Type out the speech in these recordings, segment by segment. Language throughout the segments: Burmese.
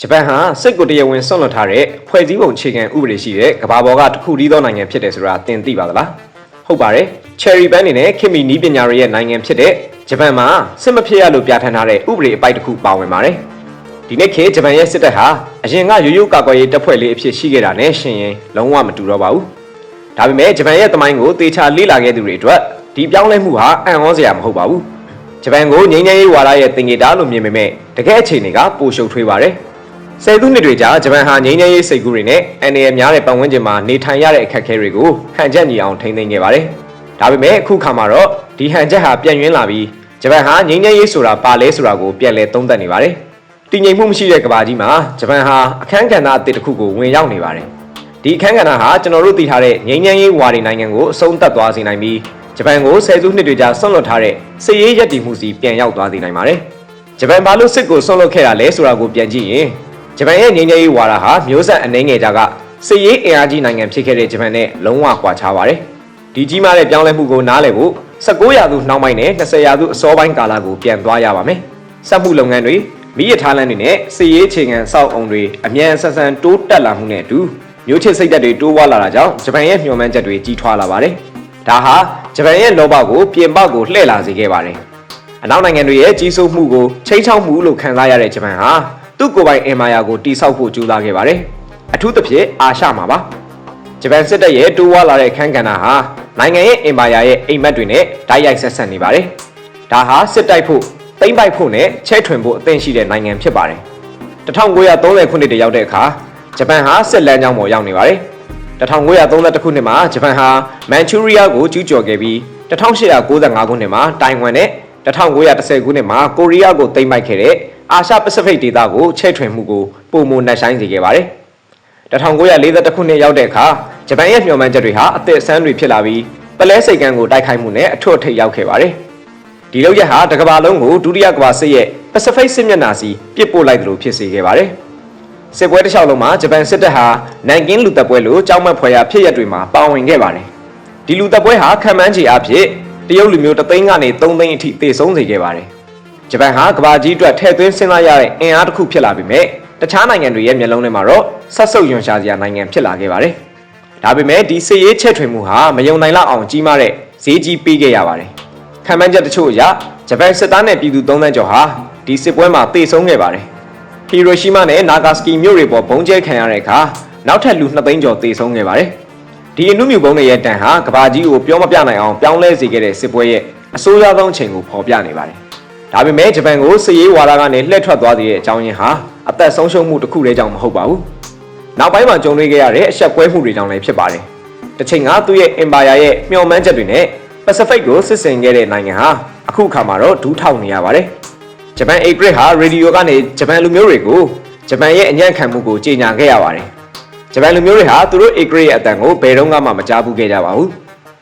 ဂျပန်ဟာစစ်ကိုတရားဝင်ဆွန့်လွတ်ထားတဲ့ဖွဲ့စည်းပုံအခြေခံဥပဒေရှိတဲ့ကမ္ဘာပေါ်ကတစ်ခုတည်းသောနိုင်ငံဖြစ်တယ်ဆိုတာသင်သိပါသလားဟုတ်ပါတယ် Cherry Band နေနဲ့ခင်မီနီးပညာတွေရဲ့နိုင်ငံဖြစ်တဲ့ဂျပန်မှာစစ်မဖြစ်ရလို့ပြဋ္ဌာန်းထားတဲ့ဥပဒေအပိုက်တစ်ခုပါဝင်ပါတယ်ဒီနေ့ခေတ်ဂျပန်ရဲ့စစ်တပ်ဟာအရင်ကရိုးရိုးကာကွယ်ရေးတပ်ဖွဲ့လေးအဖြစ်ရှိခဲ့တာနဲ့ရှင်ရင်လုံးဝမတူတော့ပါဘူးဒါပေမဲ့ဂျပန်ရဲ့တမိုင်းကိုသေချာလေ့လာခဲ့သူတွေအတွက်ဒီပြောင်းလဲမှုဟာအံ့ဩစရာမဟုတ်ပါဘူးဂျပန်ကိုငြိမ်းချမ်းရေးဝါဒရဲ့သင်္ကေတလို့မြင်ပေမဲ့တကယ်အခြေအနေကပိုရှုပ်ထွေးပါတယ် ဆယ်စုနှစ်တွေကြာဂျပန်ဟာငြိမ်းချမ်းရေးစိတ်ကူးတွေနဲ့အန်ရများတဲ့ပတ်ဝန်းကျင်မှာနေထိုင်ရတဲ့အခက်အခဲတွေကိုဟန်ချက်ညီအောင်ထိန်းသိမ်းခဲ့ပါတယ်။ဒါပေမဲ့အခုခါမှာတော့ဒီဟန်ချက်ဟာပြန့်ရင်းလာပြီးဂျပန်ဟာငြိမ်းချမ်းရေးဆိုတာပါလဲဆိုတာကိုပြန်လည်သုံးသပ်နေပါတယ်။တည်ငြိမ်မှုမရှိတဲ့ကမ္ဘာကြီးမှာဂျပန်ဟာအခန်းကဏ္ဍအသစ်တစ်ခုကိုဝင်ရောက်နေပါတယ်။ဒီအခန်းကဏ္ဍဟာကျွန်တော်တို့သိထားတဲ့ငြိမ်းချမ်းရေးဝါဒီနိုင်ငံကိုအဆုံးသတ်သွားစေနိုင်ပြီးဂျပန်ကိုဆယ်စုနှစ်တွေကြာဆွန့်လွတ်ထားတဲ့စစ်ရေးရည်တည်မှုစီပြန်ရောက်သွားစေနိုင်ပါတယ်။ဂျပန်ဘာလို့စစ်ကိုဆွန့်လွတ်ခဲ့တာလဲဆိုတာကိုပြန်ကြည့်ရင် ဂျပန်ရဲ့ငြိမ်းချမ်းရေးဝါဒဟာမျိုးဆက်အနှဲငယ်ကြကစစ်ရေးအင်အားကြီးနိုင်ငံဖြစ်ခဲ့တဲ့ဂျပန်နဲ့လုံးဝကွာခြားပါတယ်။ဒီကြီးမားတဲ့ပြောင်းလဲမှုကိုနားလည်ဖို့19ရာစုနှောင်းပိုင်းနဲ့20ရာစုအစောပိုင်းကာလကိုပြန်သွားရပါမယ်။စက်မှုလုပ်ငန်းတွေမိရထားလမ်းတွေနဲ့စစ်ရေးအခြေခံစောက်အုံတွေအမြန်ဆန်ဆန်တိုးတက်လာမှုနဲ့အတူမျိုးချစ်စိတ်သက်တွေတိုးဝါလာတာကြောင့်ဂျပန်ရဲ့မျှော်မှန်းချက်တွေကြီးထွားလာပါတယ်။ဒါဟာဂျပန်ရဲ့လောဘကိုပြင်ပကိုလှည့်လာစေခဲ့ပါတယ်။အနောက်နိုင်ငံတွေရဲ့ကြီးစိုးမှုကိုချိန်ချောက်မှုလို့ခံစားရတဲ့ဂျပန်ဟာ သူ့ကိုယ်ပိုင်အင်မာယာကိုတိစောက်ဖို့ကြိုးစားခဲ့ပါတယ်။အထူးသဖြင့်အာရှမှာပါ။ဂျပန်စစ်တပ်ရဲ့တိုးဝါလာတဲ့ခန်းကဏ္ဍဟာနိုင်ငံရဲ့အင်မာယာရဲ့အိမ်မက်တွေနဲ့ဓာတ်ရိုက်ဆက်ဆက်နေပါတယ်။ဒါဟာစစ်တိုက်ဖို့တိမ့်ပိုက်ဖို့နဲ့ချဲ့ထွင်ဖို့အသင့်ရှိတဲ့နိုင်ငံဖြစ်ပါတယ်။1930ခုနှစ်တည်းရောက်တဲ့အခါဂျပန်ဟာစစ်လမ်းကြောင်းပေါ်ရောက်နေပါတယ်။1932ခုနှစ်မှာဂျပန်ဟာမန်ချူရီးယားကိုကျူးကျော်ခဲ့ပြီး1895ခုနှစ်မှာတိုင်ဝမ်နဲ့1910ခုနှစ်မှာကိုရီးယားကိုသိမ်းပိုက်ခဲ့တဲ့ အာရှပစိဖိတ်ဒေသကိုချဲ့ထွင်မှုကိုပုံမနှက်ဆိုင်စေခဲ့ပါတယ်။1940ခုနှစ်ရောက်တဲ့အခါဂျပန်ရဲ့မျှော်မှန်းချက်တွေဟာအသက်အဆန်းတွေဖြစ်လာပြီးပလဲစိတ်ကန်းကိုတိုက်ခိုက်မှုနဲ့အထွတ်အထိပ်ရောက်ခဲ့ပါတယ်။ဒီလောက်ရက်ဟာတစ်ကမ္ဘာလုံးကိုဒုတိယကမ္ဘာစစ်ရဲ့ပစိဖိတ်စစ်မျက်နှာစီပစ်ပို့လိုက်တယ်လို့ဖြစ်စေခဲ့ပါတယ်။စစ်ပွဲတစ်လျှောက်လုံးမှာဂျပန်စစ်တပ်ဟာနိုင်ကင်းလူတပ်ပွဲလိုကြောက်မက်ဖွယ်ရာဖြစ်ရပ်တွေမှာပါဝင်ခဲ့ပါတယ်။ဒီလူတပ်ပွဲဟာခံမှန်းချေအဖြစ်တရုတ်လူမျိုးတသိန်းကနေ3သိန်းအထိသေဆုံးစေခဲ့ပါတယ်။ ဂျပန်ဟာကမ္ဘာကြီးအတွက်ထည့်သွင်းစဉ်းစားရတဲ့အင်အားတစ်ခုဖြစ်လာပြီမဲ့တခြားနိုင်ငံတွေရဲ့မျက်လုံးထဲမှာတော့ဆက်ဆုပ်ယွန်ရှာစရာနိုင်ငံဖြစ်လာခဲ့ပါတယ်။ဒါပေမဲ့ဒီစစ်ရေးချဲ့ထွင်မှုဟာမယုံနိုင်လောက်အောင်ကြီးမားတဲ့ဈေးကြီးပေးခဲ့ရပါတယ်။ခံမှန်းချက်တချို့အရဂျပန်စစ်သားနဲ့ပြည်သူ3သန်းကျော်ဟာဒီစစ်ပွဲမှာသေဆုံးခဲ့ပါတယ်။ဟီရိုရှီမာနဲ့နာဂါစကီမြို့တွေပေါ်ဘုံကျဲခံရတဲ့အခါနောက်ထပ်လူ2သိန်းကျော်သေဆုံးခဲ့ပါတယ်။ဒီအနုမြူပုံတွေရဲ့တန်ဟာကဘာကြီးကိုပြောမပြနိုင်အောင်ပြောင်းလဲစေခဲ့တဲ့စစ်ပွဲရဲ့အဆိုးရွားဆုံးအချိန်ကိုဖော်ပြနေပါတယ်။ ဒါပေမဲ့ဂျပန်ကိုစစ်ရေးဝါဒကနေလှည့်ထွက်သွားစေတဲ့အကြောင်းရင်းဟာအသက်ဆုံးရှုံးမှုတစ်ခုတည်းကြောင့်မဟုတ်ပါဘူး။နောက်ပိုင်းမှာကြုံတွေ့ခဲ့ရတဲ့အဆက်ကွဲမှုတွေကြောင့်လည်းဖြစ်ပါတယ်။တစ်ချိန်ကသူ့ရဲ့ Empire ရဲ့မျှော်မှန်းချက်တွေနဲ့ Pacific ကိုစစ်ဆင်ခဲ့တဲ့နိုင်ငံဟာအခုအခါမှာတော့ဒူးထောက်နေရပါတယ်။ဂျပန် A grade ဟာရေဒီယိုကနေဂျပန်လူမျိုးတွေကိုဂျပန်ရဲ့အညံ့ခံမှုကိုကြေညာခဲ့ရပါတယ်။ဂျပန်လူမျိုးတွေဟာသူတို့ A grade ရဲ့အတန်ကိုဘယ်တော့မှမကြားဘူးခဲ့ကြပါဘူး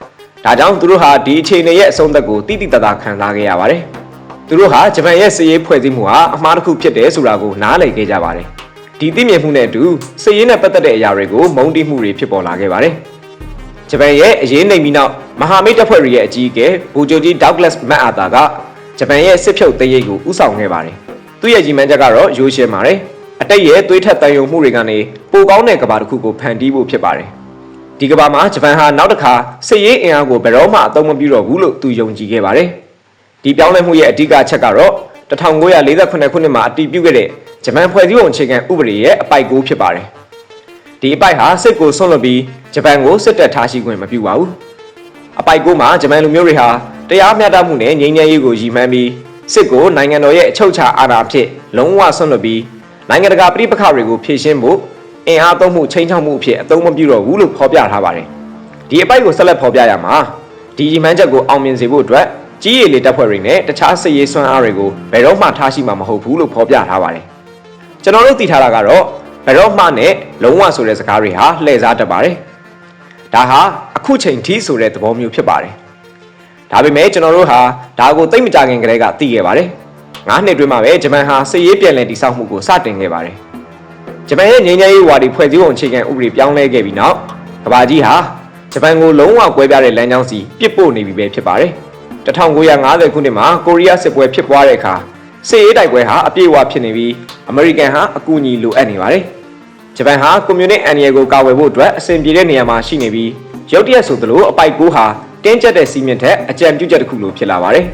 ။ဒါကြောင့်သူတို့ဟာဒီအခြေအနေရဲ့အဆုံးသက်ကိုတိတိတသားခံစားခဲ့ရပါတယ်။ သူတို့ဟာဂျပန်ရဲ့စစ်ရေးဖွဲ့စည်းမှုဟာအမှားတစ်ခုဖြစ်တယ်ဆိုတာကိုနားလည်ခဲ့ကြပါတယ်။ဒီသိမြင်မှုနဲ့အတူစစ်ရေးနဲ့ပတ်သက်တဲ့အရာတွေကိုမုန်းတီးမှုတွေဖြစ်ပေါ်လာခဲ့ပါတယ်။ဂျပန်ရဲ့အရေးနှိမ်ပြီးနောက်မဟာမိတ်တပ်ဖွဲ့တွေရဲ့အကြီးအကဲဘူဂျိုဂျီဒေါက်ဂလက်မက်အာတာကဂျပန်ရဲ့စစ်ဖြုတ်သိမ်းရေးကိုဥဆောင်ခဲ့ပါတယ်။သူ့ရဲ့ကြီးမှန်းချက်ကတော့ရိုးရှင်းပါတယ်။အတိတ်ရဲ့သွေးထက်တန်ယုံမှုတွေကနေပိုကောင်းတဲ့ကဘာတစ်ခုကိုဖန်တီးဖို့ဖြစ်ပါတယ်။ဒီကဘာမှာဂျပန်ဟာနောက်တစ်ခါစစ်ရေးအင်အားကိုဘယ်တော့မှအသုံးမပြုတော့ဘူးလို့သူယုံကြည်ခဲ့ပါတယ်။ ဒီပြောင်းလဲမှုရဲ့အဓိကအချက်ကတော့1948ခုနှစ်မှာအတည်ပြုခဲ့တဲ့ဂျပန်ဖွဲ့စည်းပုံအခြေခံဥပဒေရဲ့အပိုက်ကိုဖြစ်ပါတယ်။ဒီအပိုက်ဟာစစ်ကိုဆွန့်လွတ်ပြီးဂျပန်ကိုစစ်တပ်ထားရှိခွင့်မပြုပါဘူး။အပိုက်ကိုမှာဂျပန်လူမျိုးတွေဟာတရားမျှတမှုနဲ့ငြိမ်းချမ်းရေးကိုရည်မှန်းပြီးစစ်ကိုနိုင်ငံတော်ရဲ့အချုပ်အခြာအာဏာအဖြစ်လုံးဝဆွန့်လွတ်ပြီးနိုင်ငံတကာပြည်ပခါတွေကိုဖြည့်ရှင်းဖို့အင်အားသုံးမှုချိန်ချောက်မှုအဖြစ်အသုံးမပြုတော့ဘူးလို့ဖော်ပြထားပါတယ်။ဒီအပိုက်ကိုဆက်လက်ဖော်ပြရမှာဒီရီမန်းချက်ကိုအောင်မြင်စေဖို့အတွက် ကြီးရည်လေတပ်ဖွဲ့တွေနဲ့တခြားစစ်ရေးစွမ်းအားတွေကိုဘယ်တော့မှထားရှိမှာမဟုတ်ဘူးလို့ဖော်ပြထားပါတယ်။ကျွန်တော်တို့သိထားတာကတော့ဘယ်တော့မှနဲ့လုံးဝဆိုတဲ့စကားတွေဟာလှည့်စားတတ်ပါတယ်။ဒါဟာအခုချိန်ထိဆိုတဲ့သဘောမျိုးဖြစ်ပါတယ်။ဒါပေမဲ့ကျွန်တော်တို့ဟာဒါကိုသိမ့်မကြခင်ကတည်းကသိခဲ့ပါတယ်။ငါးနှစ်တွင်းမှာပဲဂျပန်ဟာစစ်ရေးပြန်လည်တည်ဆောက်မှုကိုစတင်ခဲ့ပါတယ်။ဂျပန်ရဲ့ငြိမ်းချမ်းရေးဝါဒီဖွဲ့စည်းပုံအခြေခံဥပဒေပြောင်းလဲခဲ့ပြီးနောက်ကဘာကြီးဟာဂျပန်ကိုလုံးဝကွဲပြားတဲ့လမ်းကြောင်းစီပြစ်ပို့နေပြီပဲဖြစ်ပါတယ်။ 1950ခုနှစ်မှာကိုရီးယားစစ်ပွဲဖြစ်ပွားတဲ့အခါစစ်ရေးတိုက်ပွဲဟာအပြည့်အဝဖြစ်နေပြီးအမေရိကန်ဟာအကူအညီလိုအပ်နေပါတယ်ဂျပန်ဟာကွန်မြူနစ်အန်ရီကိုကာဝယ်ဖို့အတွက်အစဉ်ပြေတဲ့နေရာမှာရှိနေပြီးရုတ်တရက်ဆိုသလိုအပိုက်ကိုဟာတင်းကျပ်တဲ့စီးမြင့်ထက်အကြံပြုချက်တစ်ခုလိုဖြစ်လာပါတယ်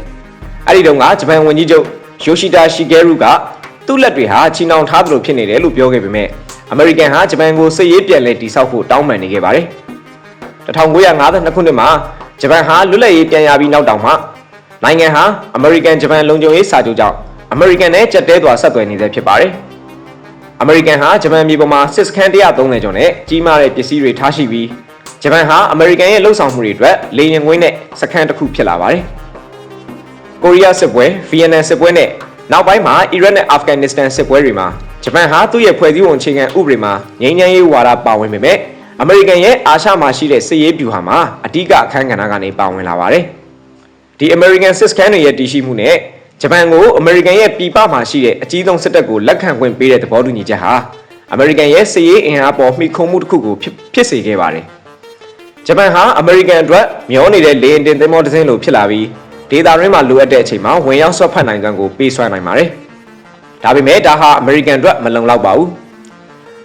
အဲ့ဒီတုန်းကဂျပန်ဝန်ကြီးချုပ်ယိုရှိတာရှီဂဲရုကသူ့လက်တွေဟာချီနှောင်ထားသလိုဖြစ်နေတယ်လို့ပြောခဲ့ပေမဲ့အမေရိကန်ဟာဂျပန်ကိုစစ်ရေးပြန်လည်တိစောက်ဖို့တောင်းပန်နေခဲ့ပါတယ်1952ခုနှစ်မှာ ဂျပန်ဟာလွတ်လပ်ရေးပြန်ရပြီးနောက်တောင်မှနိုင်ငံဟာအမေရိကန်ဂျပန်လုံခြုံရေးစာချုပ်ကြောင့်အမေရိကန်နဲ့ကြက်တဲစွာဆက်သွယ်နေသေးဖြစ်ပါတယ်။အမေရိကန်ဟာဂျပန်ပြည်ပေါ်မှာစစ်စခန်း130ကျော်နဲ့ကြီးမားတဲ့ပစ္စည်းတွေထားရှိပြီးဂျပန်ဟာအမေရိကန်ရဲ့လှုပ်ဆောင်မှုတွေအတွက်လေယာဉ်ကွင်းနဲ့စခန်းတစ်ခုဖြစ်လာပါတယ်။ကိုရီးယားစစ်ပွဲ၊ဗီယက်နမ်စစ်ပွဲနဲ့နောက်ပိုင်းမှာအီရတ်နဲ့အာဖဂန်နစ္စတန်စစ်ပွဲတွေမှာဂျပန်ဟာသူ့ရဲ့ဖွဲ့စည်းပုံအခြေခံဥပဒေမှာငြိမ်းချမ်းရေးဝါဒပါဝင်ပေမဲ့ အမေရိကန်ရဲ့အာရှမှာရှိတဲ့စစ်ရေးဗျူဟာမှာအဓိကအခန်းကဏ္ဍကနေပါဝင်လာပါတယ်။ဒီ American စစ်စခန်းတွေရဲ့တည်ရှိမှုနဲ့ဂျပန်ကိုအမေရိကန်ရဲ့ပြည်ပမှာရှိတဲ့အကြီးဆုံးစစ်တပ်ကိုလက်ခံခွင့်ပေးတဲ့သဘောတူညီချက်ဟာအမေရိကန်ရဲ့စစ်ရေးအင်အားပေါ်မှီခိုမှုတစ်ခုကိုဖြစ်ဖြစ်စေခဲ့ပါတယ်။ဂျပန်ဟာအမေရိကန်အတွက်မျောနေတဲ့လေယာဉ်တင်သင်္ဘောတစ်စင်းလိုဖြစ်လာပြီးဒေသရင်းမှာလိုအပ်တဲ့အချိန်မှာဝင်ရောက်ဆွတ်ဖက်နိုင်စွမ်းကိုပေးစွမ်းနိုင်ပါတယ်။ဒါပေမဲ့ဒါဟာအမေရိကန်အတွက်မလုံလောက်ပါဘူး။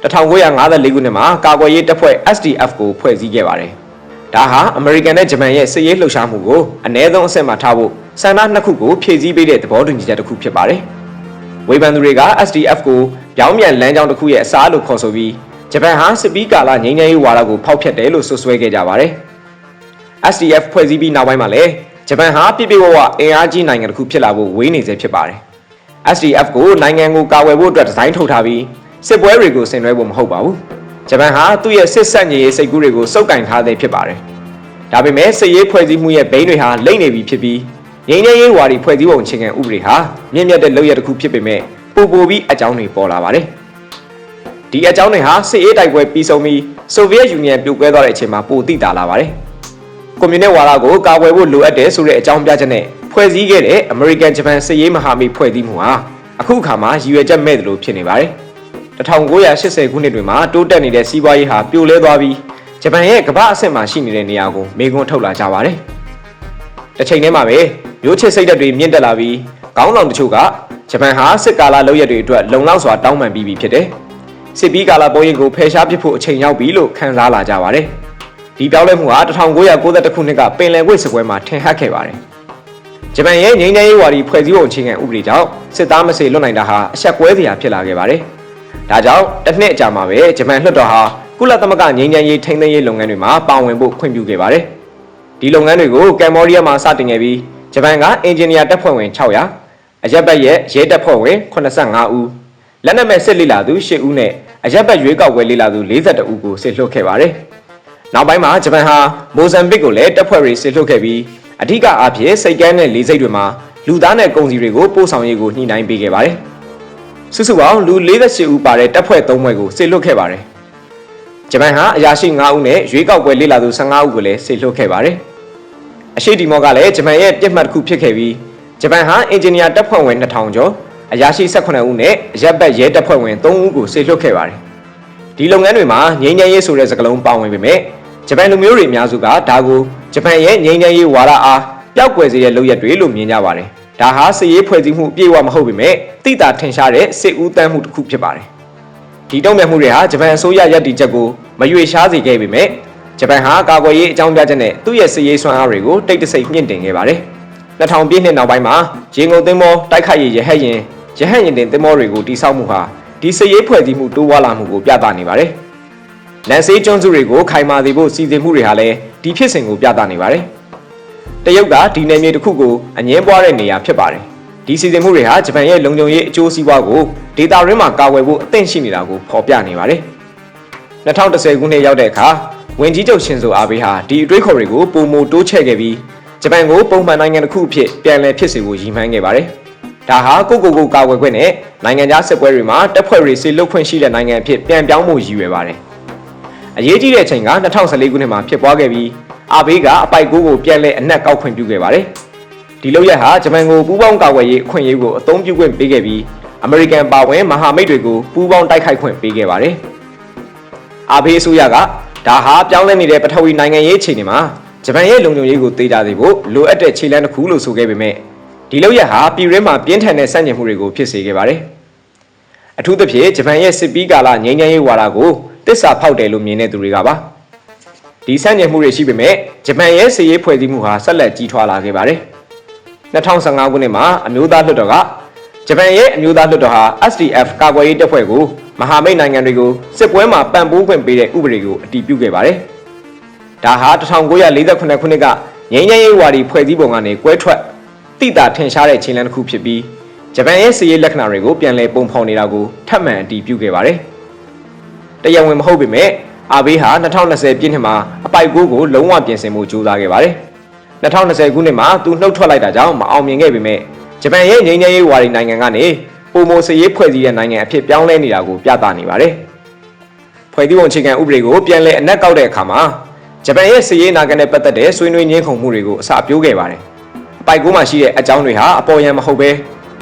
1954ခုနှစ်မှာကာကွယ်ရေးတပ်ဖွဲ့ SDF ကိုဖွဲ့စည်းခဲ့ပါတယ်။ဒါဟာအမေရိကန်နဲ့ဂျပန်ရဲ့စစ်ရေးလှုပ်ရှားမှုကိုအ ਨੇ ဆုံးအဆင့်မှာထားဖို့စံနှနှစ်ခုကိုဖြည့်ဆည်းပေးတဲ့သဘောတူညီချက်တစ်ခုဖြစ်ပါတယ်။ဝေဖန်သူတွေက SDF ကိုပြောင်းပြန်လမ်းကြောင်းတစ်ခုရဲ့အစားလို့ခေါ်ဆိုပြီးဂျပန်ဟာစစ်ပီးကာလငြိမ်းချမ်းရေးဝါဒကိုဖောက်ဖျက်တယ်လို့ဆွဆွဲခဲ့ကြပါတယ်။ SDF ဖွဲ့စည်းပြီးနောက်ပိုင်းမှာလည်းဂျပန်ဟာပြည့်ပြည့်ဝဝအင်အားကြီးနိုင်ငံတစ်ခုဖြစ်လာဖို့ဝေးနေစေဖြစ်ပါတယ်။ SDF ကိုနိုင်ငံကိုကာကွယ်ဖို့အတွက်ဒီဇိုင်းထုတ်ထားပြီး စစ်ပွဲတွေကိုဆင်နွှဲဖို့မဟုတ်ပါဘူး။ဂျပန်ဟာသူ့ရဲ့စစ်ဆက်ညီရေးစိတ်ကူးတွေကိုစုပ်ကင်ထားသေးဖြစ်ပါတယ်။ဒါပေမဲ့စစ်ရေးဖွဲ့စည်းမှုရဲ့ဘိန်းတွေဟာလိမ့်နေပြီဖြစ်ပြီးငြိမ်းချမ်းရေးဝါဒီဖွဲ့စည်းပုံအခြေခံဥပဒေဟာမြင့်မြတ်တဲ့လုပ်ရတစ်ခုဖြစ်ပေမဲ့ပူပူပြီးအကြောင်းတွေပေါ်လာပါတယ်။ဒီအကြောင်းတွေဟာစစ်ရေးတိုက်ပွဲပြီးဆုံးပြီးဆိုဗီယက်ယူနီယံပြိုကွဲသွားတဲ့အချိန်မှာပိုတိတာလာပါတယ်။ကွန်မြူနစ်ဝါဒကိုကာကွယ်ဖို့လိုအပ်တယ်ဆိုတဲ့အကြောင်းပြချက်နဲ့ဖွဲ့စည်းခဲ့တဲ့အမေရိကန်ဂျပန်စစ်ရေးမဟာမိတ်ဖွဲ့စည်းမှုဟာအခုအခါမှာရည်ရွယ်ချက်မဲ့တယ်လို့ဖြစ်နေပါတယ်။ 1980ခုနှစ်တွင်မှတိုးတက်နေတဲ့စီးပွားရေးဟာပြိုလဲသွားပြီးဂျပန်ရဲ့ကမ္ဘာအဆင့်မှာရှိနေတဲ့နေရာကိုမေခွန်းထုတ်လာကြပါတယ်။တစ်ချိန်တည်းမှာပဲမျိုးချစ်စိတ်ဓာတ်တွေမြင့်တက်လာပြီးခေါင်းဆောင်တချို့ကဂျပန်ဟာစစ်ကာလလောက်ရက်တွေအတွက်လုံလောက်စွာတောင်းပန်ပြီးပြီဖြစ်တယ်။စစ်ပြီးကာလပုံရိပ်ကိုဖယ်ရှားပစ်ဖို့အချိန်ရောက်ပြီလို့ခံစားလာကြပါတယ်။ဒီပြောင်းလဲမှုဟာ1992ခုနှစ်ကပင်လယ်ကွေ့စပွဲမှာထင်ဟပ်ခဲ့ပါတယ်။ဂျပန်ရဲ့ငြိမ်းချမ်းရေးဝါဒီဖွဲ့စည်းပုံအခြေခံဥပဒေကြောင့်စစ်သားမစေလွတ်နိုင်တာဟာအဆက်ကွဲစရာဖြစ်လာခဲ့ပါတယ်။ ဒါကြောင့်တစ်နှစ်အကြာမှာပဲဂျပန်လွှတ်တော်ဟာကုလသမဂ္ဂငြိမ်းချမ်းရေးထိန်းသိမ်းရေးလုပ်ငန်းတွေမှာပါဝင်ဖို့ခွင့်ပြုခဲ့ပါတယ်။ဒီလုပ်ငန်းတွေကိုကမ်ဘောဒီးယားမှာစတင်ခဲ့ပြီးဂျပန်ကအင်ဂျင်နီယာတပ်ဖွဲ့ဝင်600အရက်ဘတ်ရဲ့ရဲတပ်ဖွဲ့ဝင်85ဦးလက်နက်မဲ့စစ်လေလာသူ10ဦးနဲ့အရက်ဘတ်ရွေးကောက်ပွဲလေလာသူ42ဦးကိုစစ်လွှတ်ခဲ့ပါတယ်။နောက်ပိုင်းမှာဂျပန်ဟာမိုဇမ်ဘစ်ကိုလည်းတပ်ဖွဲ့တွေစစ်လွှတ်ခဲ့ပြီးအထူးအားဖြင့်စိတ်ကမ်းတဲ့လေးစိတ်တွေမှာလူသားနဲ့ကုန်စည်တွေကိုပို့ဆောင်ရေးကိုညှိနှိုင်းပေးခဲ့ပါတယ်။ စုစုပေါင်းလူ48ဦးပါတဲ့တပ်ဖွဲ့3ဖွဲ့ကိုစစ်လွှတ်ခဲ့ပါတယ်။ဂျပန်ဟာအရာရှိ9ဦးနဲ့ရွေးကောက်ပွဲလေလာသူ15ဦးကိုလည်းစစ်လွှတ်ခဲ့ပါတယ်။အရှိတီမောကလည်းဂျပန်ရဲ့ပြစ်မှတ်တစ်ခုဖြစ်ခဲ့ပြီးဂျပန်ဟာအင်ဂျင်နီယာတပ်ဖွဲ့ဝင်2000ကျော်အရာရှိ18ဦးနဲ့ရပ်ဘတ်ရဲတပ်ဖွဲ့ဝင်3ဦးကိုစစ်လွှတ်ခဲ့ပါတယ်။ဒီလုပ်ငန်းတွေမှာငြိမ်းချမ်းရေးဆိုတဲ့စကားလုံးပါဝင်ပေမဲ့ဂျပန်လူမျိုးတွေအများစုကဒါကိုဂျပန်ရဲ့ငြိမ်းချမ်းရေးဝါဒအားပျောက်ကွယ်စေတဲ့လုပ်ရက်တွေလို့မြင်ကြပါတယ်။ ဒါဟာစစ်ရေးဖွဲ့စည်းမှုအပြည့်အဝမဟုတ်ပေမဲ့တိတာထင်ရှားတဲ့စစ်ဦးတန်းမှုတစ်ခုဖြစ်ပါတယ်။ဒီတုံ့ပြန်မှုတွေဟာဂျပန်အစိုးရရည်တည်ချက်ကိုမရွေရှားစေခဲ့ပေမဲ့ဂျပန်ဟာကာကွယ်ရေးအကြောင်းပြချက်နဲ့သူ့ရဲ့စစ်ရေးစွမ်းအားတွေကိုတိတ်တဆိတ်မြင့်တင်ခဲ့ပါတယ်။2000ပြည့်နှစ်နောက်ပိုင်းမှာရေငုံသင်းမောတိုက်ခိုက်ရေးရဟတ်ရင်ရဟတ်ရင်တင်သင်းမောတွေကိုတိစောက်မှုဟာဒီစစ်ရေးဖွဲ့စည်းမှုတိုးဝါလာမှုကိုပြသနေပါတယ်။လန်ဆေးကျွန်းစုတွေကိုခိုင်မာစေဖို့စီစဉ်မှုတွေဟာလည်းဒီဖြစ်စဉ်ကိုပြသနေပါတယ်။ တရုတ်ကဒီနယ်မြေတစ်ခုကိုအငင်းပွားတဲ့နေရာဖြစ်ပါတယ်။ဒီစီစဉ်မှုတွေဟာဂျပန်ရဲ့လုံခြုံရေးအကျိုးစီးပွားကိုဒေတာရင်းမှာကာကွယ်ဖို့အသင့်ရှိနေတာကိုဖော်ပြနေပါတယ်။2010ခုနှစ်ရောက်တဲ့အခါဝင်ကြီးချုပ်ရှင်ဆိုအာဘေးဟာဒီအတွေးခေါ်တွေကိုပုံမတိုးချဲ့ခဲ့ပြီးဂျပန်ကိုပုံမှန်နိုင်ငံတစ်ခုအဖြစ်ပြန်လည်ဖြစ်စေဖို့ရည်မှန်းခဲ့ပါတယ်။ဒါဟာကိုကိုကိုကာကွယ်ခွင့်နဲ့နိုင်ငံခြားစစ်ပွဲတွေမှာတပ်ဖွဲ့တွေဆေးလုခွင့်ရှိတဲ့နိုင်ငံအဖြစ်ပြန်ပြောင်းဖို့ရည်ရွယ်ပါတယ်။အရေးကြီးတဲ့အချိန်က2014ခုနှစ်မှာဖြစ်ပွားခဲ့ပြီး အာဘေးကအပိုက်ကိုကိုပြန်လည်အနက်ကောက်ခွင့်ပြုခဲ့ပါတယ်။ဒီလုပ်ရက်ဟာဂျပန်ကိုပူးပေါင်းကာကွယ်ရေးအခွင့်အရေးကိုအသုံးပြုခွင့်ပေးခဲ့ပြီးအမေရိကန်ပါဝင်မဟာမိတ်တွေကိုပူးပေါင်းတိုက်ခိုက်ခွင့်ပေးခဲ့ပါတယ်။အာဘေးအစိုးရကဒါဟာပြောင်းလဲနေတဲ့ပထဝီနိုင်ငံရေးအခြေအနေမှာဂျပန်ရဲ့လုံခြုံရေးကိုသေးကြစေဖို့လိုအပ်တဲ့ခြေလှမ်းတစ်ခုလို့ဆိုခဲ့ပေမဲ့ဒီဒီလောက်ရဟာပြည်ရင်းမှာပြင်းထန်တဲ့စန့်ကျင်မှုတွေကိုဖြစ်စေခဲ့ပါတယ်အထူးသဖြင့်ဂျပန်ရဲ့စစ်ပီးကာလငြိမ်းချမ်းရေးဝါဒကိုတစ္ဆာဖောက်တယ်လို့မြင်တဲ့သူတွေကပါ ဒီစန့်ကျင်မှုတွေရှိပေမဲ့ဂျပန်ရဲ့စစ်ရေးဖွဲ့စည်းမှုဟာဆက်လက်ကြီးထွားလာခဲ့ပါတယ်2015ခုနှစ်မှာအမျိုးသားလွှတ်တော်ကဂျပန်ရဲ့အမျိုးသားလွှတ်တော်ဟာ SDF ကာကွယ်ရေးတပ်ဖွဲ့ကိုမဟာမိတ်နိုင်ငံတွေကိုစစ်ပွဲမှာပံ့ပိုးခွင့်ပေးတဲ့ဥပဒေကိုအတည်ပြုခဲ့ပါတယ်။ဒါဟာ1948ခုနှစ်ကငြိမ်းချမ်းရေးဝါဒီဖွဲ့စည်းပုံကနေကွဲထွက်တိတာထင်ရှားတဲ့ခြေလှမ်းတစ်ခုဖြစ်ပြီးဂျပန်ရဲ့စီးရေးလက္ခဏာတွေကိုပြန်လည်ပုံဖော်နေတာကိုထပ်မံအတည်ပြုခဲ့ပါတယ်။တရားဝင်မဟုတ်ပေမဲ့ အာဘေးဟာ2020ပြည့်နှစ်မှာအပိုက်ကိုကိုလုံးဝပြင်ဆင်မှုကြိုးစားခဲ့ပါတယ်။2020ခုနှစ်မှာသူနှုတ်ထွက်လိုက်တာကြောင့်မအောင်မြင်ခဲ့ပေမဲ့ဂျပန်ရဲ့ငြိမ်းချမ်းရေးဝါဒီနိုင်ငံကနေပုံမိုစရေးဖွဲ့စည်းတဲ့နိုင်ငံအဖြစ်ပြောင်းလဲနေတာကိုပြသနေပါတယ်။ဖွဲ့စည်းပုံအခြေခံဥပဒေကိုပြန်လည်အနက်ကောက်တဲ့အခါမှာဂျပန်ရဲ့စည်ရေးနာကန်နဲ့ပတ်သက်တဲ့ဆွေးနွေးငင်းခုန်မှုတွေကိုအစပြုခဲ့ပါတယ်။အပိုက်ကူးမှာရှိတဲ့အကြောင်းတွေဟာအပေါ်ယံမဟုတ်ပဲ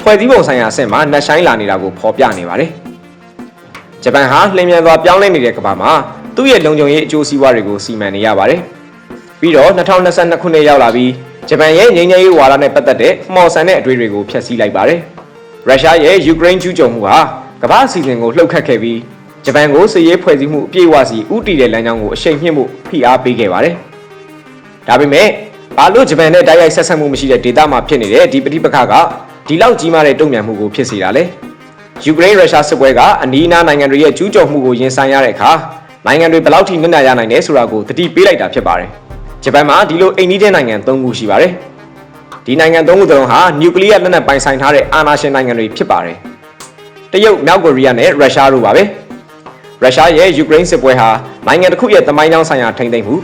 ဖွဲ့စည်းပုံဆိုင်ရာအဆင့်မှာနှက်ဆိုင်လာနေတာကိုဖော်ပြနေပါတယ်။ဂျပန်ဟာလျင်မြန်စွာပြောင်းလဲနေတဲ့ကမ္ဘာမှာ သူ့ရဲ့လုံခြုံရေးအကျိုးစီးပွားတွေကိုစီမံနေရပါတယ်။ပြီးတော့2022ခုနှစ်ရောက်လာပြီးဂျပန်ရဲ့ငြိမ်းချမ်းရေးဝါဒနဲ့ပတ်သက်တဲ့မှော်ဆန်တဲ့အတွေ့တွေကိုဖျက်ဆီးလိုက်ပါတယ်။ရုရှားရဲ့ယူကရိန်းကျူးကျော်မှုဟာကမ္ဘာအစီအစဉ်ကိုလှုပ်ခတ်ခဲ့ပြီးဂျပန်ကိုစစ်ရေးဖွဲ့စည်းမှုအပြည့်အဝစီဥတီတဲ့လမ်းကြောင်းကိုအရှိန်မြင့်မှုဖိအားပေးခဲ့ပါတယ်။ဒါပေမဲ့ဘာလို့ဂျပန်နဲ့တိုက်ရိုက်ဆက်ဆက်မှုမရှိတဲ့ဒေသမှာဖြစ်နေတဲ့ဒီပဋိပက္ခကဒီလောက်ကြီးမားတဲ့တုံ့ပြန်မှုကိုဖြစ်စေတာလဲ။ယူကရိန်းရုရှားစစ်ပွဲကအနီးအနားနိုင်ငံတွေရဲ့ကျူးကျော်မှုကိုရင်ဆိုင်ရတဲ့အခါ နိုင်ငံတွေဘယ်လောက်ထိနစ်နာရနိုင်လဲဆိုတာကိုတတိပေးလိုက်တာဖြစ်ပါတယ်။ဂျပန်မှာဒီလိုအိမ်နီးချင်းနိုင်ငံ၃ခုရှိပါတယ်။ဒီနိုင်ငံ၃ခုသလုံးဟာနျူကလ িয়ার လက်နက်ပိုင်ဆိုင်ထားတဲ့အာဏာရှင်နိုင်ငံတွေဖြစ်ပါတယ်။တရုတ်မြောက်ကိုရီးယားနဲ့ရုရှားတို့ပါပဲ။ရုရှားရဲ့ယူကရိန်းစစ်ပွဲဟာနိုင်ငံတစ်ခုရဲ့သမိုင်းကြောင်းဆိုင်ရာထိမ့်သိမ့်မှု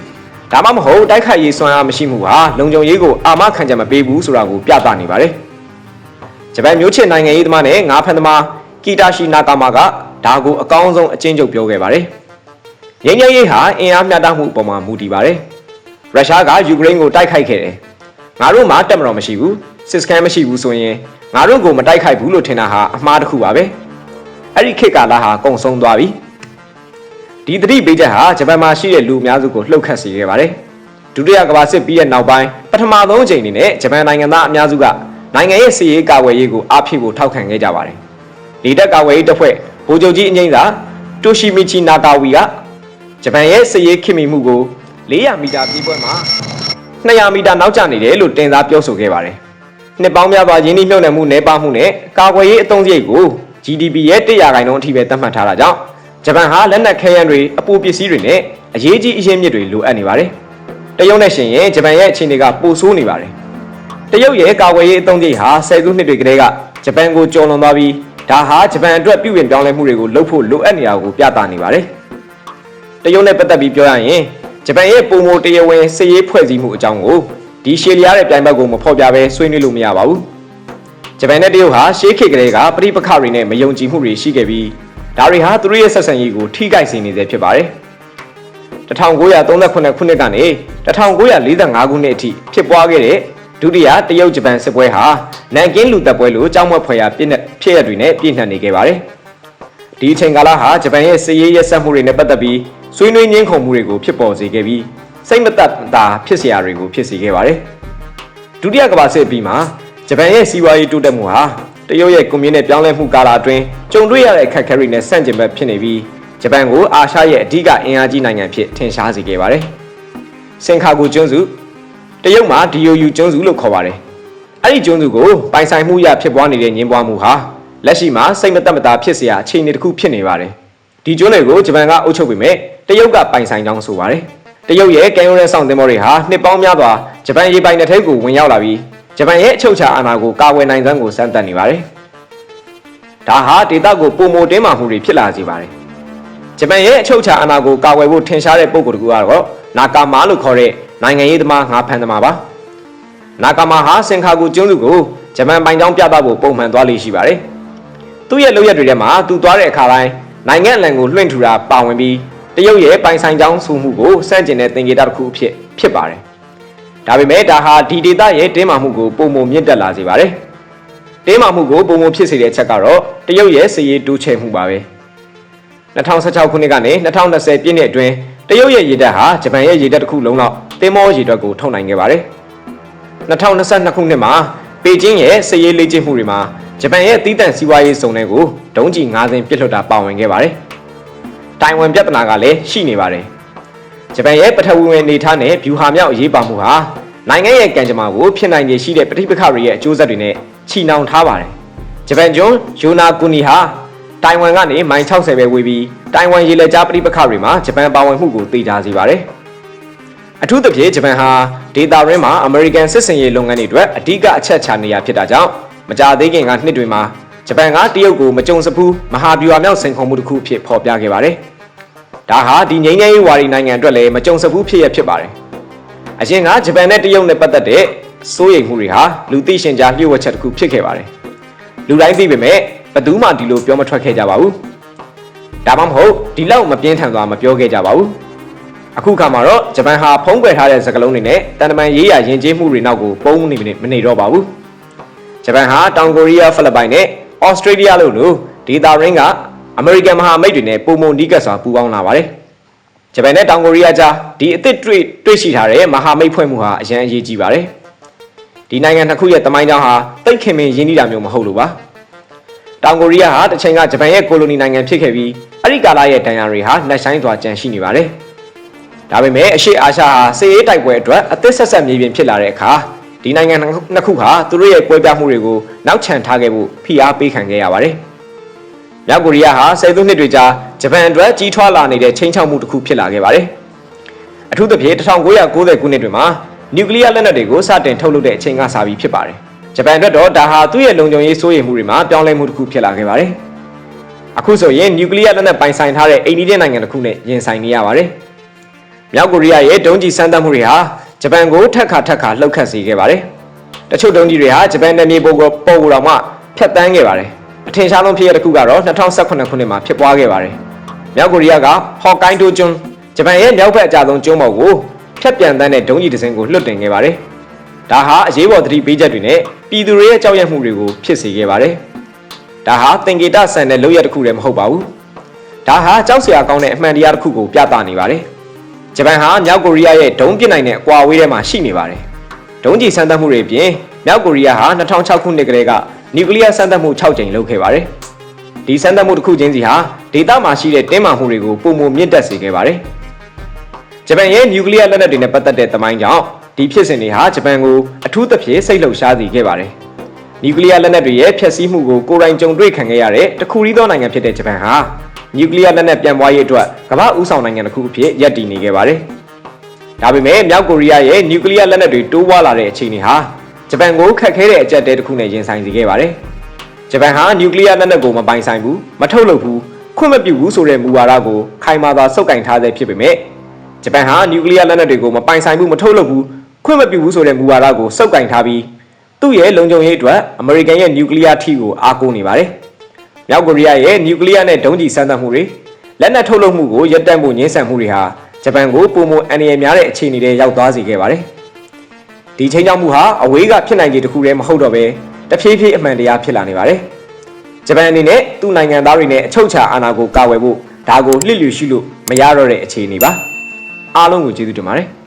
ဒါမှမဟုတ်တိုက်ခိုက်ရေးစွမ်းအားမရှိမှုဟာလုံခြုံရေးကိုအာမခံချက်မပေးဘူးဆိုတာကိုပြသနေပါတယ်။ဂျပန်မျိုးချစ်နိုင်ငံရေးသမားနဲ့ငါးဖန်သမားကီတာရှီနာကာမာကဒါကိုအကောင်းဆုံးအကျဉ်းချုပ်ပြောခဲ့ပါတယ်။ ငြိမ်းချမ်းရေးဟာအင်အားမျှတမှုအပေါ်မှာမူတည်ပါတယ်။ရုရှားကယူကရိန်းကိုတိုက်ခိုက်ခဲ့တယ်။ငါတို့မှတက်မတော်မရှိဘူးစစ်စကန်မရှိဘူးဆိုရင်ငါတို့ကိုမတိုက်ခိုက်ဘူးလို့ထင်တာဟာအမှားတစ်ခုပါပဲ။အဲ့ဒီခေတ်ကာလဟာကုန်ဆုံးသွားပြီ။ဒီသတိပေးချက်ဟာဂျပန်မှာရှိတဲ့လူအများစုကိုလှုပ်ခတ်စေခဲ့ပါတယ်။ဒုတိယကမ္ဘာစစ်ပြီးတဲ့နောက်ပိုင်းပထမဆုံးအကြိမ်အနေနဲ့ဂျပန်နိုင်ငံသားအများစုကနိုင်ငံရဲ့စီရေးကာကွယ်ရေးကိုအားဖြည့်ဖို့ထောက်ခံခဲ့ကြပါတယ်။လေတပ်ကာကွယ်ရေးတပ်ဖွဲ့ဗိုလ်ချုပ်ကြီးအငိမ့်သာတိုရှီမီချီနာကာဝီက ဂျပန်ရဲ့စစ်ရေးခင်မီမှုကို400မီတာပြေးပွဲမှာ200မီတာနောက်ကျနေတယ်လို့တင်စားပြောဆိုခဲ့ပါတယ်။နှစ်ပေါင်းများစွာရင်းနှီးမြှုပ်နှံမှုနှဲပါမှုနဲ့ကာကွယ်ရေးအသုံးစရိတ်ကို GDP ရဲ့100ခိုင်နှုန်းအထိပဲသတ်မှတ်ထားတာကြောင့်ဂျပန်ဟာလက်နက်ခဲယမ်းတွေအပူပစ္စည်းတွေနဲ့အရေးကြီးအရင်းမြစ်တွေလိုအပ်နေပါတယ်။တရုတ်နဲ့ရှင်ရင်ဂျပန်ရဲ့အခြေအနေကပိုဆိုးနေပါတယ်။တရုတ်ရဲ့ကာကွယ်ရေးအသုံးစရိတ်ဟာဆယ်စုနှစ်တွေကတည်းကဂျပန်ကိုကျော်လွန်သွားပြီးဒါဟာဂျပန်အတွက်ပြုပြင်ပြောင်းလဲမှုတွေကိုလုပ်ဖို့လိုအပ်နေတာကိုပြသနေပါတယ်။ တရုတ်နဲ့ပတ်သက်ပြီးပြောရရင်ဂျပန်ရဲ့ပုံမတရားဝင်စစ်ရေးဖွဲ့စည်းမှုအကြောင်းကိုဒီရှေလျားတဲ့ပြိုင်ဘက်ကိုမဖော်ပြဘဲဆွေးနွေးလို့မရပါဘူး။ဂျပန်နဲ့တရုတ်ဟာရှေးခေတ်ကလေးကပြိပခါတွေနဲ့မယုံကြည်မှုတွေရှိခဲ့ပြီးဒါတွေဟာသူတို့ရဲ့ဆက်ဆံရေးကိုထိခိုက်စေနေစေဖြစ်ပါတယ်။1938ခုနှစ်ကနေ1945ခုနှစ်အထိဖြစ်ပွားခဲ့တဲ့ဒုတိယတရုတ်ဂျပန်စစ်ပွဲဟာနန်ကင်းလူတပ်ပွဲလိုကြောင်းမွက်ဖွယ်ရာပြည့်နဲ့ဖြစ်ရတွေနဲ့ပြည့်နှက်နေခဲ့ပါတယ်။ဒီအချိန်ကာလဟာဂျပန်ရဲ့စစ်ရေးရက်စက်မှုတွေနဲ့ပတ်သက်ပြီး ဆွေးနွေးငြင်းခုံမှုတွေကိုဖြစ်ပေါ်စေခဲ့ပြီးစိတ်မသက်သာဖြစ်စရာတွေကိုဖြစ်စေခဲ့ပါတယ်။ဒုတိယကမ္ဘာစစ်ပြီးမှာဂျပန်ရဲ့စီးပွားရေးတိုးတက်မှုဟာတရုတ်ရဲ့ကွန်မြူနစ်ပြောင်းလဲမှုကာလအတွင်းကြုံတွေ့ရတဲ့အခက်အခဲတွေနဲ့ဆန့်ကျင်ဘက်ဖြစ်နေပြီးဂျပန်ကိုအာရှရဲ့အဓိကအင်အားကြီးနိုင်ငံဖြစ်ထင်ရှားစေခဲ့ပါတယ်။စင်ကာဂူကျွန်းစုတရုတ်မှာ DOU ကျွန်းစုလို့ခေါ်ပါတယ်။အဲ့ဒီကျွန်းစုကိုပိုင်ဆိုင်မှုရဖြစ်ပွားနေတဲ့ငင်းပွားမှုဟာလက်ရှိမှာစိတ်မသက်မသာဖြစ်စရာအခြေအနေတစ်ခုဖြစ်နေပါတယ်။ဒီကျွန်းတွေကိုဂျပန်ကအုပ်ချုပ်ပေမဲ့ တရုတ်ကပိုင်ဆိုင်ကြောင်းဆိုပါတယ်။တရုတ်ရဲ့ကံရိုးရဲဆောင်သင်္ဘောတွေဟာနှစ်ပေါင်းများစွာဂျပန်ရေပိုင်တဲ့ထိပ်ကိုဝင်ရောက်လာပြီးဂျပန်ရဲ့အချုပ်ချာအာဏာကိုကာကွယ်နိုင်စွမ်းကိုစမ်းသပ်နေပါတယ်။ဒါဟာဒေသကိုပုံမတင်းမာမှုတွေဖြစ်လာစေပါတယ်။ဂျပန်ရဲ့အချုပ်ချာအာဏာကိုကာကွယ်ဖို့ထင်ရှားတဲ့ပုံကိုယ်တစ်ခုကတော့နာကာမာလို့ခေါ်တဲ့နိုင်ငံရေးသမားငါဖန်သမားပါ။နာကာမာဟာစင်ခါကူကျွန်းစုကိုဂျပန်ပိုင်ကြောင်းပြသဖို့ပုံမှန်သွားလေရှိပါတယ်။သူ့ရဲ့လုပ်ရက်တွေထဲမှာသူသွားတဲ့အခါတိုင်းနိုင်ငံအလံကိုလွှင့်ထူတာပါဝင်ပြီး တရုတ်ရဲ့ပိုင်ဆိုင်ကြောင်းဆိုမှုကိုစန့်ကျင်တဲ့သင်္ကေတတစ်ခုအဖြစ်ဖြစ်ပါတယ်။ဒါပေမဲ့ဒါဟာဒီဒေသရဲ့တင်းမာမှုကိုပုံမမြင့်တက်လာစေပါတယ်။တင်းမာမှုကိုပုံမဖြစ်စေတဲ့အချက်ကတော့တရုတ်ရဲ့စည်ရေးတိုးချဲ့မှုပါပဲ။2016ခုနှစ်ကနေ2020ပြည့်နှစ်အတွင်းတရုတ်ရဲ့ရေတပ်ဟာဂျပန်ရဲ့ရေတပ်တစ်ခုလုံးလောက်သင်္ဘောရေတပ်ကိုထုတ်နိုင်ခဲ့ပါတယ်။2022ခုနှစ်မှာပေကျင်းရဲ့စစ်ရေးလေ့ကျင့်မှုတွေမှာဂျပန်ရဲ့တီးတန့်စီးပွားရေးစုံတွေကိုဒုံးကျည်9စင်းပစ်လွှတ်တာပါဝင်ခဲ့ပါတယ်။ တိုင်ဝမ်ပြဿနာကလည်းရှိနေပါတယ်။ဂျပန်ရဲ့ပထဝီဝင်အနေထားနဲ့ဗျူဟာမြောက်အရေးပါမှုဟာနိုင်ငံရဲ့ကံကြမ္မာကိုဖြစ်နိုင်ခြေရှိတဲ့ပဋိပက္ခတွေရဲ့အကျိုးဆက်တွေနဲ့ချီနှောင်ထားပါတယ်။ဂျပန်ကျွန်းယိုနာကူနီဟာတိုင်ဝမ်ကနေမိုင်60ပဲဝေးပြီးတိုင်ဝမ်ရေလက်ကြားပဋိပက္ခတွေမှာဂျပန်ပါဝင်မှုကိုသိကြစေပါတယ်။အထူးသဖြင့်ဂျပန်ဟာဒေတာရင်းမှာအမေရိကန်စစ်စင်ရေးလုပ်ငန်းတွေအတွက်အဓိကအချက်ချနေရဖြစ်တာကြောင့်မကြသေးခင်ကနှစ်တွေမှာ ဂျပန်ကတရုတ်ကိုမကြုံစဖူးမဟာဗျူဟာမြောက်စိန်ခေါ်မှုတစ်ခုအဖြစ်ဖော်ပြခဲ့ပါတယ်။ဒါဟာဒီငိမ့်ငယ်ရေးဝါဒီနိုင်ငံအတွက်လည်းမကြုံစဖူးဖြစ်ရဖြစ်ပါတယ်။အရင်ကဂျပန်နဲ့တရုတ်နဲ့ပတ်သက်တဲ့စိုးရိမ်မှုတွေဟာလူသိရှင်ကြားလျှို့ဝှက်ချက်တစ်ခုဖြစ်ခဲ့ပါတယ်။လူတိုင်းသိပေမဲ့ဘယ်သူမှဒီလိုပြောမထွက်ခဲ့ကြပါဘူး။ဒါမှမဟုတ်ဒီလောက်မပြင်းထန်စွာမပြောခဲ့ကြပါဘူး။အခုခါမှာတော့ဂျပန်ဟာဖုံးကွယ်ထားတဲ့စကလုံးတွေနဲ့တန်တမန်ရေးရယဉ်ကျေးမှုတွေနောက်ကိုပုံနေမနေတော့ပါဘူး။ဂျပန်ဟာတောင်ကိုရီးယားဖိလစ်ပိုင်နဲ့ ဩစတြေးလျလို့လို့ဒေတာရင်းကအမေရိကန်မဟာမိတ်တွေနဲ့ပုံမုံနီးကပ်စွာပူးပေါင်းလာပါတယ်။ဂျပန်နဲ့တောင်ကိုရီးယားကြားဒီအစ်စ်တွေ့တွေ့ရှိထားတဲ့မဟာမိတ်ဖွဲ့မှုဟာအရန်အရေးကြီးပါတယ်။ဒီနိုင်ငံနှစ်ခုရဲ့တမိုင်းကြောင်းဟာတိတ်ခင်မင်းရင်းနှီးတာမျိုးမဟုတ်လို့ပါ။တောင်ကိုရီးယားဟာတစ်ချိန်ကဂျပန်ရဲ့ကိုလိုနီနိုင်ငံဖြစ်ခဲ့ပြီးအဲ့ဒီကာလရဲ့ဒဏ်ရာတွေဟာနှက်ဆိုင်စွာကြန့်ရှိနေပါတယ်။ဒါပေမဲ့အရှိအာရှဟာစစ်ရေးတိုက်ပွဲအတွက်အသစ်ဆက်ဆက်မြေပြင်ဖြစ်လာတဲ့အခါ ဒီနိုင်ငံနှစ်ခုဟာသူတို့ရဲ့ကွဲပြားမှုတွေကိုနောက်ချန်ထားခဲ့ဖို့ဖိအားပေးခံခဲ့ရပါတယ်။မြောက်ကိုရီးယားဟာဆယ်စုနှစ်တွေကြာဂျပန်အတွက်ကြီးထွားလာနေတဲ့ချိန်ချောက်မှုတစ်ခုဖြစ်လာခဲ့ပါတယ်။အထူးသဖြင့်1990ခုနှစ်တွေမှာနျူကလ িয়ার လက်နက်တွေကိုစတင်ထုတ်လုပ်တဲ့အချိန်ကစပြီးဖြစ်ပါတယ်။ဂျပန်အတွက်တော့ဒါဟာသူ့ရဲ့လုံခြုံရေးစိုးရိမ်မှုတွေမှာပြောင်းလဲမှုတစ်ခုဖြစ်လာခဲ့ပါတယ်။အခုဆိုရင်နျူကလ িয়ার လက်နက်ပိုင်ဆိုင်ထားတဲ့အိန္ဒိယနိုင်ငံတစ်ခုနဲ့ရင်ဆိုင်နေရပါတယ်။မြောက်ကိုရီးယားရဲ့ဒုံးကျည်စမ်းသပ်မှုတွေဟာ ဂျပန်ကိုထက်ခါထက်ခါလှုပ်ခတ်စေခဲ့ပါတယ်။တချို့ဒုံးကြီးတွေဟာဂျပန်နယ်မြေပေါ်ကိုပေါ်ကိုတော့မှဖျက်တမ်းခဲ့ပါတယ်။အထင်ရှားဆုံးဖြစ်ရတဲ့တစ်ခုကတော့2018ခုနှစ်မှာဖြစ်ပွားခဲ့ပါတယ်။မြောက်ကိုရီးယားကဟော့ကိုင်းဒိုကျွန်းဂျပန်ရဲ့မြောက်ဘက်အကျဆုံးကျွန်းပေါ်ကိုဖျက်ပြန်တန်းတဲ့ဒုံးကြီးတစ်စင်းကိုလွှတ်တင်ခဲ့ပါတယ်။ဒါဟာအရေးပေါ်သတိပေးချက်တွေနဲ့ပြည်သူတွေရဲ့ကြောက်ရွံ့မှုတွေကိုဖြစ်စေခဲ့ပါတယ်။ဒါဟာသင်္ကေတဆန်တဲ့လုပ်ရတစ်ခုလည်းမဟုတ်ပါဘူး။ဒါဟာကြောက်စရာကောင်းတဲ့အမှန်တရားတစ်ခုကိုပြသနေပါတယ်။ ဂျပန်ဟာမြောက်ကိုရီးယားရဲ့ဒုံးပစ်နိုင်တဲ့အကွာအဝေးထဲမှာရှိနေပါတယ်။ဒုံးကျည်စမ်းသပ်မှုတွေပြင်မြောက်ကိုရီးယားဟာ2006ခုနှစ်ကတည်းကနျူကလ িয়ার စမ်းသပ်မှု6ကြိမ်လုပ်ခဲ့ပါတယ်။ဒီစမ်းသပ်မှုတစ်ခုချင်းစီဟာဒေသမှာရှိတဲ့တင်းမာမှုတွေကိုပုံမမြင့်တက်စေခဲ့ပါတယ်။ဂျပန်ရဲ့နျူကလ িয়ার လက်နက်တွေနဲ့ပတ်သက်တဲ့သမိုင်းကြောင့်ဒီဖြစ်စဉ်တွေဟာဂျပန်ကိုအထူးသဖြင့်စိတ်လှုပ်ရှားစေခဲ့ပါတယ်။နျူကလ িয়ার လက်နက်တွေရဲ့ဖျက်ဆီးမှုကိုကိုယ်တိုင်ကြုံတွေ့ခံခဲ့ရတဲ့တခုရီးသောနိုင်ငံဖြစ်တဲ့ဂျပန်ဟာ နျူကလ িয়ার လက်နက်ပြန်ပွားရေးအတွက်ကမ္ဘာဦးဆောင်နိုင်ငံတစ်ခုအဖြစ်ရပ်တည်နေခဲ့ပါတယ်။ဒါပေမဲ့မြောက်ကိုရီးယားရဲ့နျူကလ িয়ার လက်နက်တွေတိုးပွားလာတဲ့အခြေအနေဟာဂျပန်ကိုခက်ခဲတဲ့အကြက်တဲတစ်ခုနဲ့ရင်ဆိုင်စေခဲ့ပါတယ်။ဂျပန်ဟာနျူကလ িয়ার လက်နက်ကိုမပိုင်ဆိုင်ဘူးမထုတ်လုပ်ဘူးခွင့်မပြုဘူးဆိုတဲ့မူဝါဒကိုခိုင်မာစွာစုပ်ကိုင်ထားဆဲဖြစ်ပေမဲ့ဂျပန်ဟာနျူကလ িয়ার လက်နက်တွေကိုမပိုင်ဆိုင်ဘူးမထုတ်လုပ်ဘူးခွင့်မပြုဘူးဆိုတဲ့မူဝါဒကိုစုပ်ကိုင်ထားပြီးသူ့ရဲ့လုံခြုံရေးအတွက်အမေရိကန်ရဲ့နျူကလ িয়ার ထီကိုအားကိုးနေပါတယ်။ မြောက်ကိုရီးယားရဲ့နျူကလ িয়ার နဲ့ဒုံးကျည်စမ်းသပ်မှုတွေလက်နက်ထုတ်လုပ်မှုကိုရပ်တန့်ဖို့ညှင်းဆန်မှုတွေဟာဂျပန်ကိုပုံမအန္တရာယ်များတဲ့အခြေအနေတွေရောက်သွားစေခဲ့ပါတယ်။ဒီချိန်ကြောင့်မှုဟာအဝေးကဖြစ်နိုင်ခြေတစ်ခုတည်းမဟုတ်တော့ဘဲတဖြည်းဖြည်းအမှန်တရားဖြစ်လာနေပါတယ်။ဂျပန်အနေနဲ့သူ့နိုင်ငံသားတွေနဲ့အချုပ်အခြာအာဏာကိုကာကွယ်ဖို့ဒါကိုလှစ်လျူရှိလို့မရတော့တဲ့အခြေအနေပါ။အားလုံးကိုကျေးဇူးတင်ပါတယ်။